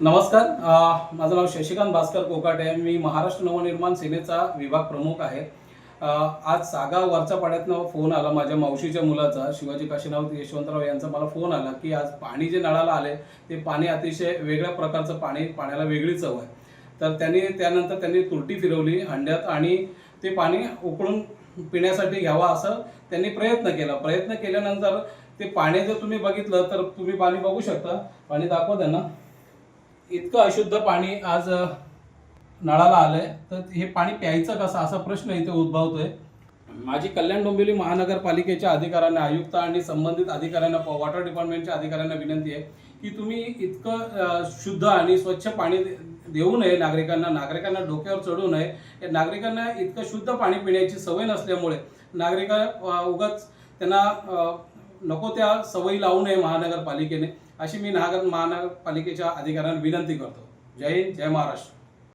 नमस्कार माझं नाव शशिकांत भास्कर कोकाटे मी महाराष्ट्र नवनिर्माण सेनेचा विभाग प्रमुख आहे. आज सागा वरच्या पाण्यातनं फोन आला माझ्या मावशीच्या मुलाचा शिवाजी काशीनाथ यशवंतराव यांचा. मला फोन आला की आज पाणी जे नळाला आले ते पाणी अतिशय वेगळ्या प्रकारचं पाणी पाण्याला वेगळी चव आहे. तर त्यांनी त्यानंतर त्यांनी तुरटी फिरवली हंड्यात आणि ते पाणी उकळून पिण्यासाठी घ्यावा असं त्यांनी प्रयत्न केला. प्रयत्न केल्यानंतर ते पाणी जर तुम्ही बघितलं तर तुम्ही पाणी बघू शकता. पाणी दाखवा त्यांना. इतकं अशुद्ध पाणी आज नळाला नळाला आलंय. तर हे पाणी प्यायचं कसं? असा प्रश्न इथे उद्भवतोय. माझी कल्याण डोंबिवली महानगरपालिकेच्या अधिकाऱ्यांना आयुक्त आणि संबंधित अधिकाऱ्यांना वॉटर डिपार्टमेंटच्या अधिकाऱ्यांना विनंती आहे की तुम्ही इतकं शुद्ध आणि स्वच्छ पाणी दे- देऊ नये नागरिकांना. नागरिकांना डोक्यावर चढू नये. या नागरिकांना इतकं शुद्ध पाणी पिण्याची सवय नसल्यामुळे नागरिक उगाच त्यांना नको त्या सवयी लावू नये महानगरपालिकेने. अशी मी नागर महानगरपालिकेच्या अधिकाऱ्यांना विनंती करतो. जय हिंद जय महाराष्ट्र.